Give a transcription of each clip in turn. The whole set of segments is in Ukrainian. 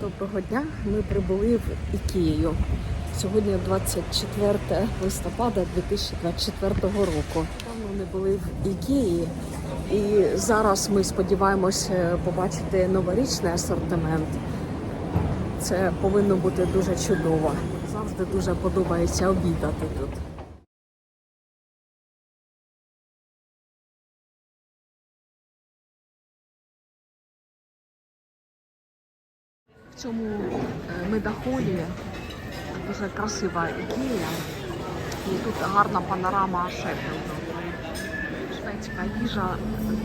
Доброго дня. Ми прибули в Ікею. Сьогодні 24 листопада 2024 року. Давно не були в Ікеї, і зараз ми сподіваємося побачити новорічний асортимент. Це повинно бути дуже чудово. Завжди дуже подобається обідати тут. Цьому е, медахолі дуже красива ікея. І тут гарна панорама Шеффілду. Шведська їжа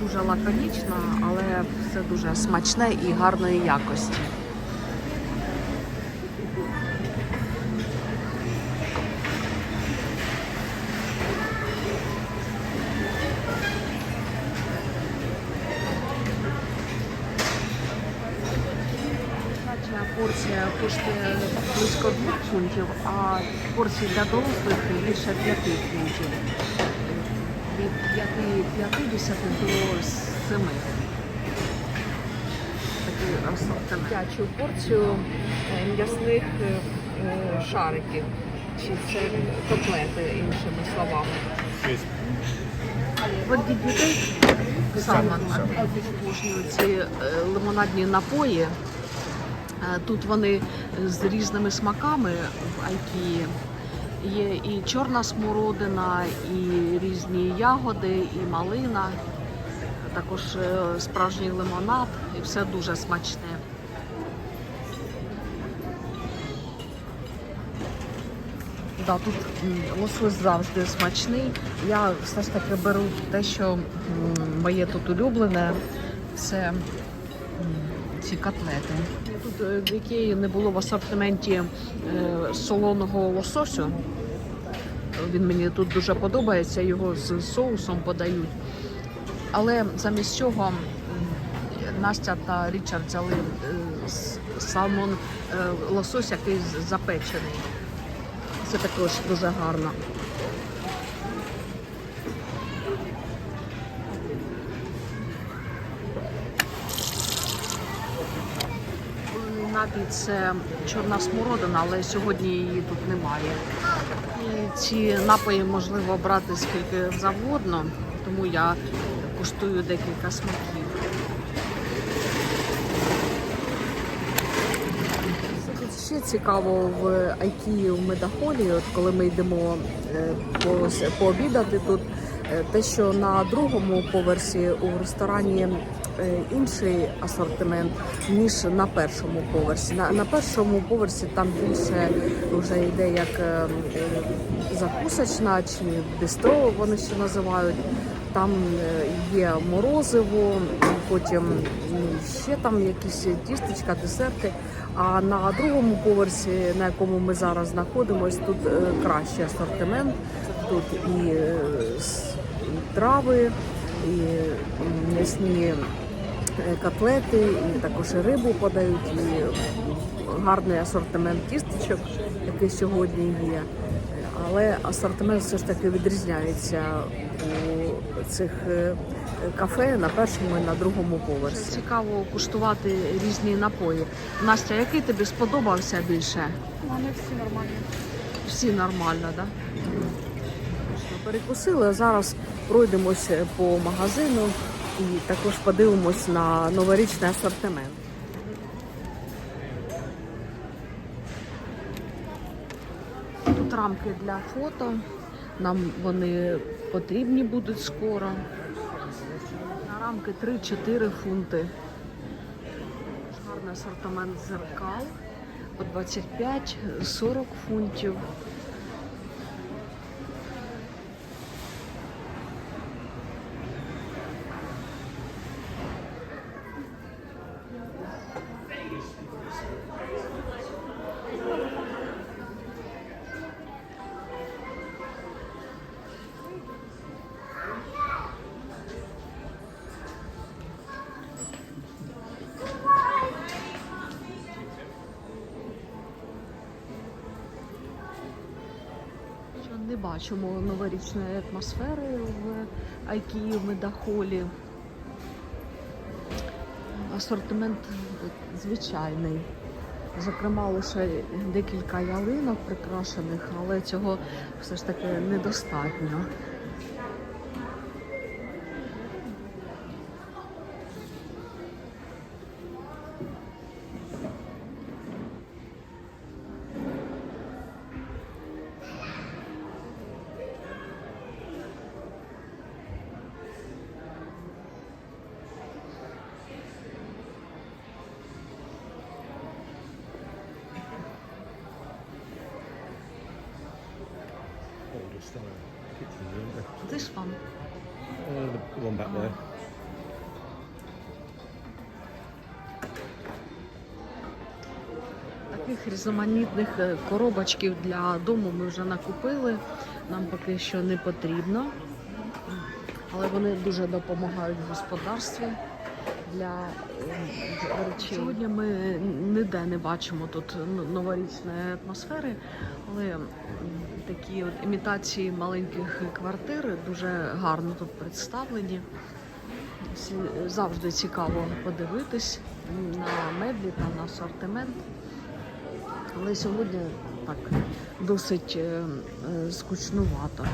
дуже лаконічна, але все дуже смачне і гарної якості. Порція коштує близько 2 фунтів, а порції для дорослих більше 5 фунтів. Від 5 50 до 7. Такий асортимент. Порцію е, м'ясних е, е, шариків. Чи це котлети, іншими словами. Did you take? Salmon. Ці лимонадні напої. Е, Тут вони з різними смаками в Айкії. Є і чорна смородина, і різні ягоди, і малина, також е, справжній лимонад, і все дуже смачне. Да, тут лосось завжди смачний. Я все ж таки беру те, що моє тут улюблене, це ці котлети. Тут е, в Ікеї не було в асортименті е, солоного лососю. Він мені тут дуже подобається, його з соусом подають. Але замість цього Настя та Річард взяли е, салмон лосось, який запечений. Це також дуже гарно. Напій це чорна смородина, але сьогодні її тут немає. І ці напої можливо брати скільки завгодно, тому я куштую декілька смаків. Ще цікаво в Айкії в Медахолі, от коли ми йдемо е, по- пообідати тут, е, те, що на другому поверсі у ресторані інший асортимент, ніж на першому поверсі. На, на першому поверсі там більше вже йде як е, е, закусочна чи бістро, вони ще називають. Там е, є морозиво, потім ще там якісь тістечка, десерти. А на другому поверсі, на якому ми зараз знаходимося, тут е, кращий асортимент. Тут і е, трави, і м'ясні е, котлети, і також і рибу подають, і гарний асортимент тістечок, який сьогодні є. Але асортимент все ж таки відрізняється у цих е, кафе на першому і на другому поверсі. Цікаво куштувати різні напої. Настя, який тобі сподобався більше? Вони всі нормальні. Всі нормально, так? Да? Перекусили, зараз пройдемося по магазину і також подивимось на новорічний асортимент. Тут рамки для фото. Нам вони потрібні будуть скоро. На рамки 3-4 фунти. Гарний асортимент зеркал по 25-40 фунтів. Бачимо новорічної атмосфери в Айкії, в Медахолі. Асортимент звичайний. Зокрема, лише декілька ялинок прикрашених, але цього все ж таки недостатньо. This one. Uh, the one back there. Таких різноманітних е, коробочків для дому ми вже накупили. Нам поки що не потрібно, але вони дуже допомагають в господарстві для е, речей. Сьогодні ми ніде не бачимо тут новорічної атмосфери, але такі от імітації маленьких квартир дуже гарно тут представлені. Завжди цікаво подивитись на меблі та на асортимент. Але сьогодні так досить е, е, скучнувато.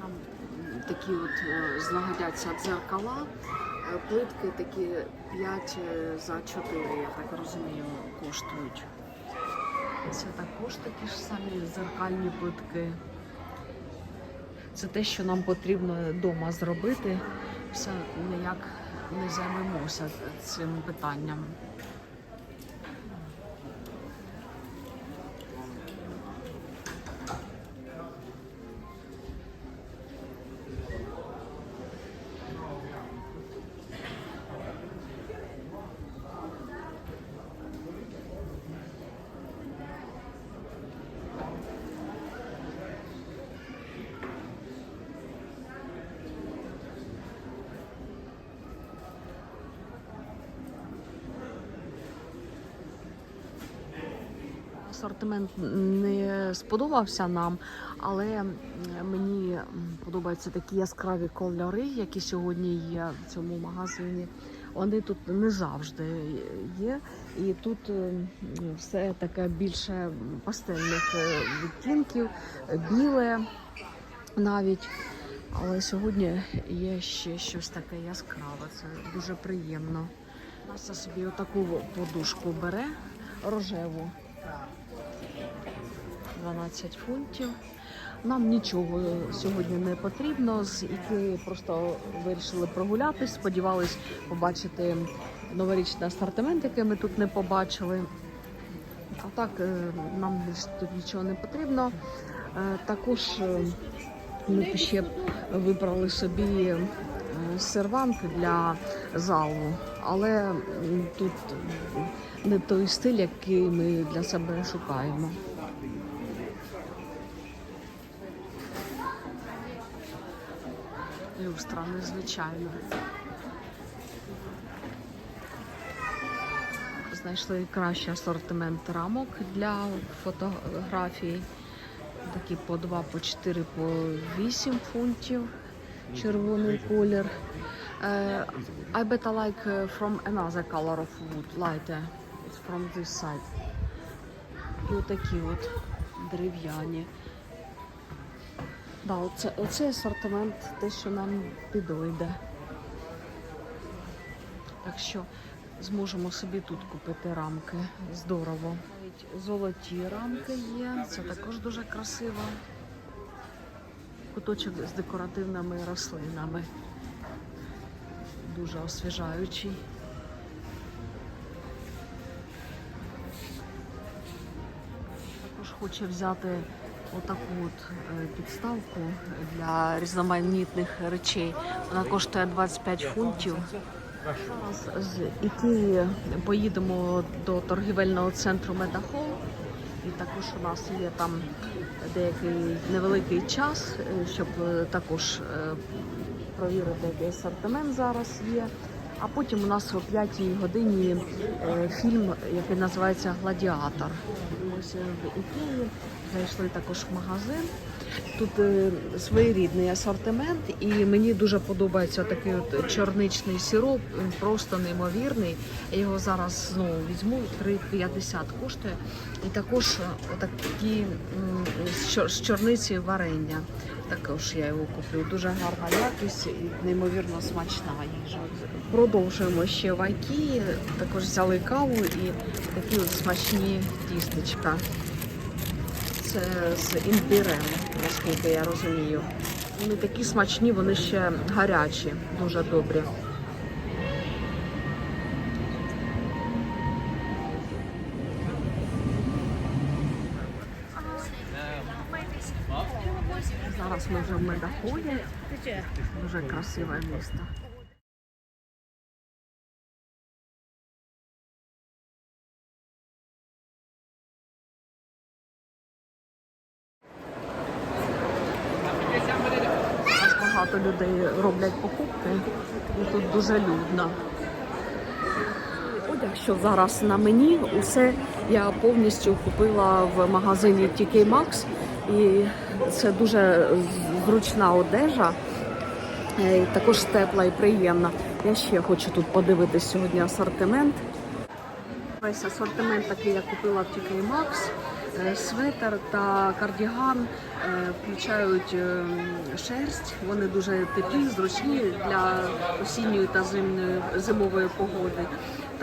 Нам такі от е, знагодяться дзеркала, плитки такі 5 за 4, я так розумію, коштують. Це також такі ж самі зеркальні плитки. Це те, що нам потрібно вдома зробити. Все ніяк не займемося цим питанням. Асортимент не сподобався нам, але мені подобаються такі яскраві кольори, які сьогодні є в цьому магазині. Вони тут не завжди є, і тут е, все таке більше пастельних е, відтінків, біле навіть. Але сьогодні є ще щось таке яскраве. Це дуже приємно. Настя собі отаку подушку бере рожеву. 12 фунтів. Нам нічого сьогодні не потрібно. З Ікеї просто вирішили прогулятись. Сподівались побачити новорічний асортимент, який ми тут не побачили. А так е, нам тут нічого не потрібно. Е, Також е, ми ще вибрали собі сервант для залу, але тут не той стиль, який ми для себе шукаємо. Люстра незвичайна. Знайшли кращий асортимент рамок для фотографій. Такі по 2, по 4, по 8 фунтів. Червоний колір. Е, I better like uh, from another color of wood, lighter. It's from this side. І отакі от дерев'яні. Да, оце, оце асортимент, те, що нам підойде. Так що зможемо собі тут купити рамки. Здорово. Навіть золоті рамки є, це також дуже красиво. Куточок з декоративними рослинами. Дуже освіжаючий. Також хоче взяти отаку от е, підставку для різноманітних речей. Вона коштує 25 фунтів. З Ікеї поїдемо до торгівельного центру Медахол. І також у нас є там деякий невеликий час, е, щоб е, також провірити, який асортимент зараз є. А потім у нас о 5 годині е, фільм, який називається Гладіатор. Ось в Ікеї зайшли також в магазин. Тут е, своєрідний асортимент, і мені дуже подобається такий от чорничний сироп. Він просто неймовірний. Я його зараз знову візьму. 3,50 коштує. І також отакі м, з чорниці варення. Також я його куплю. Дуже гарна якість і неймовірно смачна їжа. Продовжуємо ще в Айкії. Також взяли каву і такі от смачні тістечка. Це з імбірем, наскільки я розумію. Вони такі смачні, вони ще гарячі, дуже добрі. Вже. Дуже красиве місто. Багато людей роблять покупки і тут дуже людно. Одяг, що зараз на мені, усе я повністю купила в магазині TK Maxx. І це дуже зручна одежа, е, також тепла і приємна. Я ще хочу тут подивитись сьогодні асортимент. Весь асортимент такий я купила в TK Maxx. Е, Светер та кардіган е, включають е, шерсть. Вони дуже теплі, зручні для осінньої та зимної зимової погоди.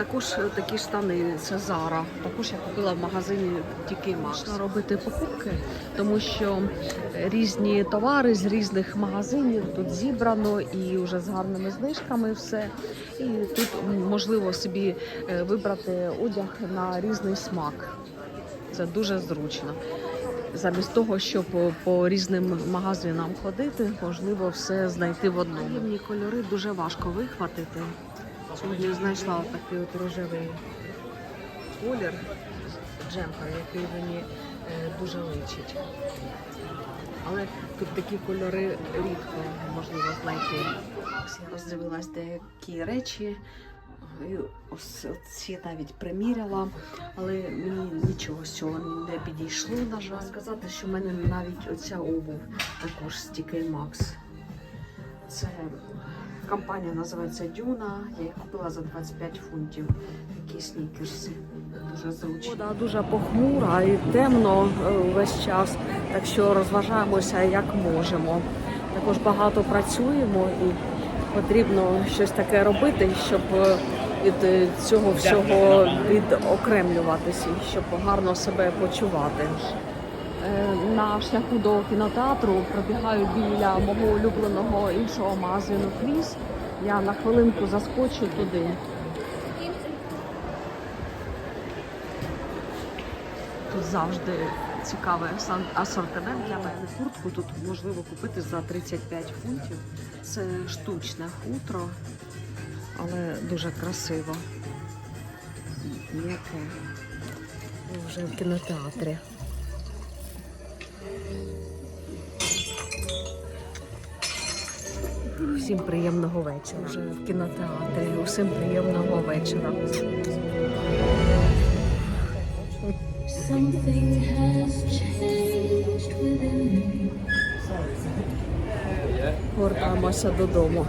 Також е, такі штани це Zara. Також я купила в магазині Maxx. Можна робити покупки, тому що різні товари з різних магазинів тут зібрано і вже з гарними знижками все. І тут можливо собі е, вибрати одяг на різний смак. Це дуже зручно. Замість того, щоб по, по різним магазинам ходити, можливо все знайти в одному. Рівні кольори дуже важко вихватити. Сьогодні знайшла такий от рожевий колір джемпер, який мені е, дуже личить. Але тут такі кольори рідко можливо знайти. Я роздивилась деякі речі. І ось ці навіть приміряла, але мені нічого з цього не підійшло, на жаль. Сказати, що в мене навіть оця обув також з Maxx. Це компанія називається Дюна. Я їх купила за 25 фунтів. Такі снікерси. Дуже зручні. Вода дуже похмура і темно е, весь час, так що розважаємося як можемо. Також багато працюємо і потрібно щось таке робити, щоб е, від е, цього всього відокремлюватися, щоб гарно себе почувати. Е, На шляху до кінотеатру пробігаю біля мого улюбленого іншого магазину Квіз. Я на хвилинку заскочу туди. Тут завжди цікавий асортимент для мене. Куртку тут можливо купити за 35 фунтів. Це штучне хутро, але дуже красиво. М'яке. Вже в кінотеатрі. Всім приємного вечора. Вже в кінотеатрі. Усім приємного вечора. Something has changed within me. Повертаємося додому.